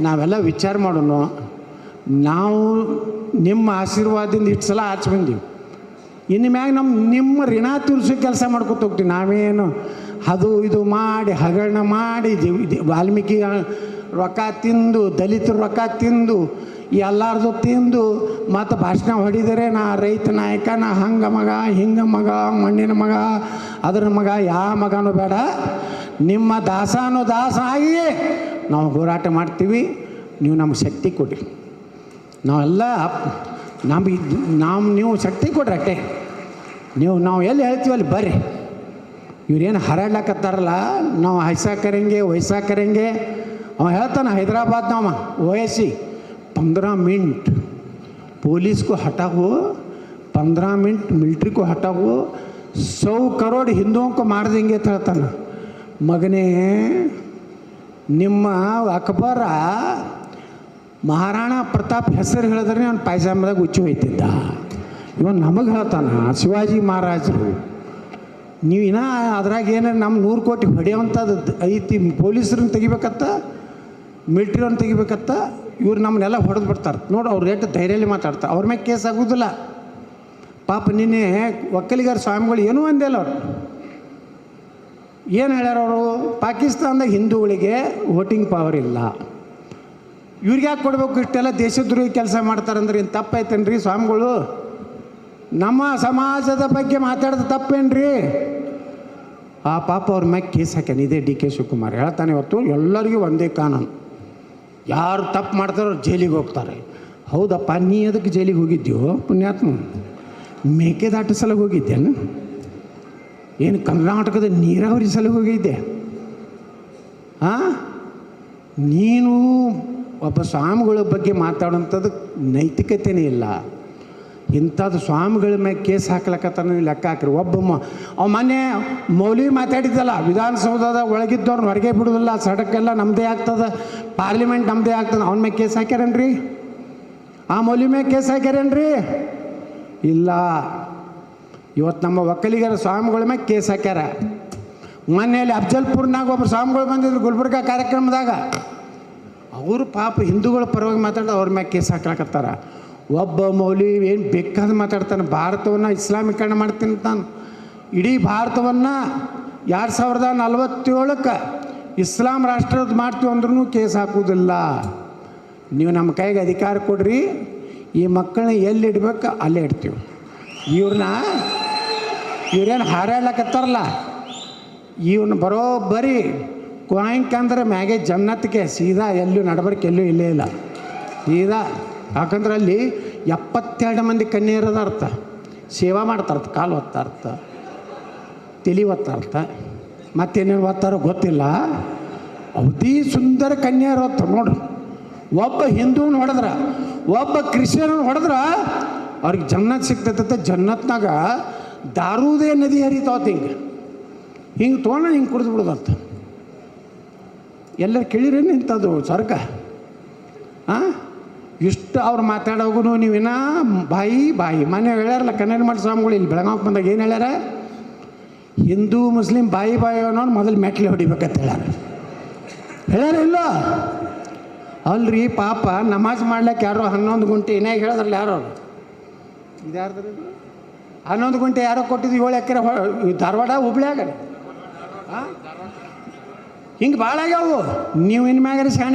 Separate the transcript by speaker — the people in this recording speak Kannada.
Speaker 1: ನಾವೆಲ್ಲ ವಿಚಾರ ಮಾಡೋಣ. ನಾವು ನಿಮ್ಮ ಆಶೀರ್ವಾದದಿಂದ ಇಷ್ಟು ಸಲ ಆಚೆ ಬಂದೀವಿ. ಇನ್ನು ಮ್ಯಾಗ ನಮ್ಮ ನಿಮ್ಮ ಋಣ ತೀರ್ಸೋ ಕೆಲಸ ಮಾಡ್ಕೊತ ಹೋಗ್ತೀವಿ. ನಾವೇನು ಅದು ಇದು ಮಾಡಿ, ಹಗರಣ ಮಾಡಿ ವಾಲ್ಮೀಕಿ ರೊಕ್ಕ ತಿಂದು, ದಲಿತರ ರೊಕ್ಕ ತಿಂದು, ಎಲ್ಲಾರ್ದು ತಿಂದು, ಮತ್ತು ಭಾಷಣ ಹೊಡಿದರೆ ನಾ ರೈತ ನಾಯಕ, ನಾ ಹಂಗ ಮಗ, ಹಿಂಗ ಮಗ, ಮಣ್ಣಿನ ಮಗ, ಅದರ ಮಗ ಯಾವ ಮಗನೂ ಬೇಡ. ನಿಮ್ಮ ದಾಸಾನು ದಾಸ ಆಗಿ ನಾವು ಹೋರಾಟ ಮಾಡ್ತೀವಿ, ನೀವು ನಮ್ಗೆ ಶಕ್ತಿ ಕೊಡಿ ನಾವೆಲ್ಲ ನಮ್ಮ ನಾವು ನೀವು ಶಕ್ತಿ ಕೊಡ್ರಿ ಅಟ್ಟೆ. ನೀವು, ನಾವು ಎಲ್ಲಿ ಹೇಳ್ತೀವಿ ಅಲ್ಲಿ ಬರ್ರಿ. ಇವ್ರೇನು ಹರಡ್ಲಕತ್ತಾರಲ್ಲ, ನಾವು ಹೈಸಾಕರಂಗೆ ವಯಸ್ಸಾಕರಂಗೆ ಅವ ಹೇಳ್ತಾನೆ ಹೈದರಾಬಾದ್ನವ ವಯಸ್ಸಿ ಪಂದ್ರ ಮಿಂಟ್. ಪೊಲೀಸ್ಗೂ ಹಟಾವು ಪಂದ್ರ ಮಿಂಟ್, ಮಿಲ್ಟ್ರಿಗೂ ಹಟಾವು ಸೌ ಕರೋಡ್ ಹಿಂದೂಕ್ಕೂ ಮಾಡ್ದಂಗೆ ಅಂತ ಹೇಳ್ತಾನೆ. ಮಗನೇ ನಿಮ್ಮ ಅಕ್ಬರ ಮಹಾರಾಣಾ ಪ್ರತಾಪ್ ಹೆಸರು ಹೇಳಿದ್ರೆ ಅವ್ನು ಪಾಯಸಾಮದಾಗ ಉಚ್ಚಿ ಹೋಯ್ತಿದ್ದ. ಇವನು ನಮಗೆ ಹೇಳ್ತಾನ, ಶಿವಾಜಿ ಮಹಾರಾಜರು, ನೀವು ಇನ್ನ ಅದ್ರಾಗ ಏನಾರು ನಮ್ಮ ನೂರು ಕೋಟಿ ಹೊಡೆಯೋವಂಥದ್ದು ಐತಿ, ಪೊಲೀಸರನ್ನ ತೆಗಿಬೇಕತ್ತ, ಮಿಲ್ಟ್ರಿಯವ್ರನ್ನ ತೆಗಿಬೇಕತ್ತ, ಇವ್ರು ನಮ್ಮನ್ನೆಲ್ಲ ಹೊಡೆದು ಬಿಡ್ತಾರೆ. ನೋಡಿ ಅವ್ರು ರೇಟ್ ಧೈರ್ಯಲ್ಲಿ ಮಾತಾಡ್ತಾರೆ. ಅವ್ರ ಮೇಲೆ ಕೇಸ್ ಆಗೋದಿಲ್ಲ. ಪಾಪ ನಿನ್ನೆ ಒಕ್ಕಲಿಗಾರ ಸ್ವಾಮಿಗಳು ಏನೂ ಅಂದಿಲ್ಲ ಅವರು. ಏನು ಹೇಳ್ಯಾರ ಅವರು? ಪಾಕಿಸ್ತಾನದ ಹಿಂದೂಗಳಿಗೆ ವೋಟಿಂಗ್ ಪವರ್ ಇಲ್ಲ. ಇವ್ರಿಗೆ ಯಾಕೆ ಕೊಡಬೇಕು ಇಷ್ಟೆಲ್ಲ ದೇಶದ್ರೋಹಿ ಕೆಲಸ ಮಾಡ್ತಾರಂದ್ರೆ ಏನು ತಪ್ಪೈತೇನ್ರಿ ಸ್ವಾಮಿಗಳು? ನಮ್ಮ ಸಮಾಜದ ಬಗ್ಗೆ ಮಾತಾಡೋದು ತಪ್ಪೇನ್ರಿ? ಆ ಪಾಪ ಅವ್ರ ಮ್ಯಾಗೆ ಕೇಸ್ ಹಾಕ್ಯಾನ. ಇದೇ ಡಿ ಕೆ ಶಿವಕುಮಾರ್. ಹೇಳ್ತಾನೆ ಇವತ್ತು ಎಲ್ಲರಿಗೂ ಒಂದೇ ಕಾನೂನು. ಯಾರು ತಪ್ಪು ಮಾಡ್ತಾರೋ ಜೈಲಿಗೆ ಹೋಗ್ತಾರೆ. ಹೌದಪ್ಪ, ನೀ ಅದಕ್ಕೆ ಜೈಲಿಗೆ ಹೋಗಿದ್ಯೋ ಪುಣ್ಯಾತ್ಮ? ಮೇಕೆದಾಟ ಸಲ ಹೋಗಿದ್ದೇನು ಏನು ಕರ್ನಾಟಕದ ನೀರಾವರಿ ಸಲ ಹೋಗಿದ್ದೆ ಹಾಂ ನೀನು ಒಬ್ಬ ಸ್ವಾಮಿಗಳ ಬಗ್ಗೆ ಮಾತಾಡೋಂಥದ್ದು ನೈತಿಕತೆನೇ ಇಲ್ಲ. ಇಂಥದ್ದು ಸ್ವಾಮಿಗಳ ಮೇಲೆ ಕೇಸ್ ಹಾಕ್ಲಕ್ಕತ್ತಾನ ಲೆಕ್ಕ ಹಾಕ್ರಿ. ಒಬ್ಬ ಅವ ಮೊನ್ನೆ ಮೌಲಿ ಮಾತಾಡಿದ್ದಲ್ಲ, ವಿಧಾನಸೌಧದ ಒಳಗಿದ್ದವ್ರನ್ನ ಹೊರಗೆ ಬಿಡೋದಿಲ್ಲ, ಸಡಕ್ಕೆಲ್ಲ ನಮ್ಮದೇ ಆಗ್ತದೆ, ಪಾರ್ಲಿಮೆಂಟ್ ನಮ್ಮದೇ ಆಗ್ತದೆ, ಅವನ ಮೇಲೆ ಕೇಸ್ ಹಾಕ್ಯಾರೇನ್ರಿ? ಆ ಮೌಲಿ ಮೇಲೆ ಕೇಸ್ ಹಾಕ್ಯಾರೇನ್ರಿ? ಇಲ್ಲ. ಇವತ್ತು ನಮ್ಮ ಒಕ್ಕಲಿಗರ ಸ್ವಾಮಿಗಳ ಮೇಲೆ ಕೇಸ್ ಹಾಕ್ಯಾರ. ಮನೆಯಲ್ಲಿ ಅಫ್ಜಲ್ಪುರ್ನಾಗ ಒಬ್ಬ ಸ್ವಾಮಿಗಳು ಬಂದಿದ್ರು ಗುಲ್ಬರ್ಗ ಕಾರ್ಯಕ್ರಮದಾಗ. ಅವರು ಪಾಪ ಹಿಂದೂಗಳ ಪರವಾಗಿ ಮಾತಾಡಿ ಅವ್ರ ಮ್ಯಾಗ ಕೇಸ್ ಹಾಕ್ಲಾಕತ್ತಾರ. ಒಬ್ಬ ಮೌಲಿ ಏನು ಬೇಕಾದ ಮಾತಾಡ್ತಾನೆ, ಭಾರತವನ್ನು ಇಸ್ಲಾಮೀಕರಣ ಮಾಡ್ತೀನಿ ತಾನು ಇಡೀ ಭಾರತವನ್ನು ಎರಡು ಸಾವಿರದ ನಲವತ್ತೇಳಕ್ಕೆ ಇಸ್ಲಾಂ ರಾಷ್ಟ್ರದ ಮಾಡ್ತೀವಿ ಅಂದ್ರೂ ಕೇಸ್ ಹಾಕುವುದಿಲ್ಲ. ನೀವು ನಮ್ಮ ಕೈಗೆ ಅಧಿಕಾರ ಕೊಡ್ರಿ, ಈ ಮಕ್ಕಳನ್ನ ಎಲ್ಲಿ ಇಡ್ಬೇಕು ಅಲ್ಲೇ ಇಡ್ತೀವಿ. ಇವ್ರನ್ನ ಇವ್ರೇನು ಹಾರಾಡ್ಲಕತ್ತಾರಲ್ಲ? ಇವನು ಬರೋಬ್ಬರಿ ಅಂದ್ರೆ ಮ್ಯಾಗೆ ಜನ್ನತ್ಗೆ ಸೀದಾ ಎಲ್ಲೂ ನಡಬರ್ಕೆ ಎಲ್ಲೂ ಇಲ್ಲೇ ಇಲ್ಲ. ಸೀದಾ ಯಾಕಂದ್ರೆ ಅಲ್ಲಿ ಎಪ್ಪತ್ತೆರಡು ಮಂದಿ ಕನ್ಯರದ ಅರ್ಥ ಸೇವಾ ಮಾಡ್ತಾರತ್ತ ಕಾಲು ಒತ್ತಾರ್ಥ ತಲೆ ಒತ್ತಾರ್ಥ ಮತ್ತೇನೇನು ಓದ್ತಾರೋ ಗೊತ್ತಿಲ್ಲ. ಅತಿ ಸುಂದರ ಕನ್ಯರು ಹೊತ್ತು ನೋಡ್ರಿ ಒಬ್ಬ ಹಿಂದೂನ ಹೊಡೆದ್ರ, ಒಬ್ಬ ಕ್ರಿಶ್ಚಿಯನ್ ಹೊಡೆದ್ರ, ಅವ್ರಿಗೆ ಜನ್ನತ್ ಸಿಗ್ತೈತೆ ಜನ್ನತ್ನಾಗ ದಾರುದೇ ನದಿ ಹರಿತಾವತ್ತು ಹಿಂಗೆ ಹಿಂಗೆ ತೊಗೊಂಡು ಹಿಂಗೆ ಕುಡಿದು ಬಿಡೋದಂತ. ಎಲ್ಲರೂ ಕೇಳಿರೇನು ಇಂಥದ್ದು ಸ್ವರ್ಗ? ಹಾಂ ಇಷ್ಟು ಅವ್ರು ಮಾತಾಡೋಗೂ ನೀವಿನ ಬಾಯಿ ಬಾಯಿ. ಮನೆ ಹೇಳ್ಯಾರಲ್ಲ ಕನ್ನಡ ಮಾಡಿ ಸ್ವಾಮಿಗಳು, ಇಲ್ಲಿ ಬೆಳಗಾವ್ ಬಂದಾಗ ಏನು ಹೇಳ್ಯಾರ? ಹಿಂದೂ, ಮುಸ್ಲಿಂ ಬಾಯಿ ಬಾಯಿ ಅನ್ನೋನು ಮೊದಲು ಮೆಟ್ಲಿ ಹೊಡಿಬೇಕಂತ ಹೇಳ್ಯಾರ. ಹೇಳ್ಯಾರ ಇಲ್ಲ? ಅಲ್ರಿ, ಪಾಪ ನಮಾಜ್ ಮಾಡ್ಲಿಕ್ಕೆ ಯಾರೋ ಹನ್ನೊಂದು ಗುಂಟೆ ಏನಾಗ ಹೇಳಿದ್ರಲ್ಲ ಯಾರೋ ಇದ್ಯಾರ್ದ್ರಿ ಇದು? ಹನ್ನೊಂದು ಗುಂಟೆ ಯಾರೋ ಕೊಟ್ಟಿದ್ದು ಏಳು ಎಕರೆ ಧಾರವಾಡ ಹುಬ್ಳ್ಯಾಗ ಹಾಂ ಹಿಂಗೆ ಭಾಳ ಆಗ್ಯಾವು. ನೀವು ಇನ್ಮ್ಯಾಗಾರ ಶಾಣೆ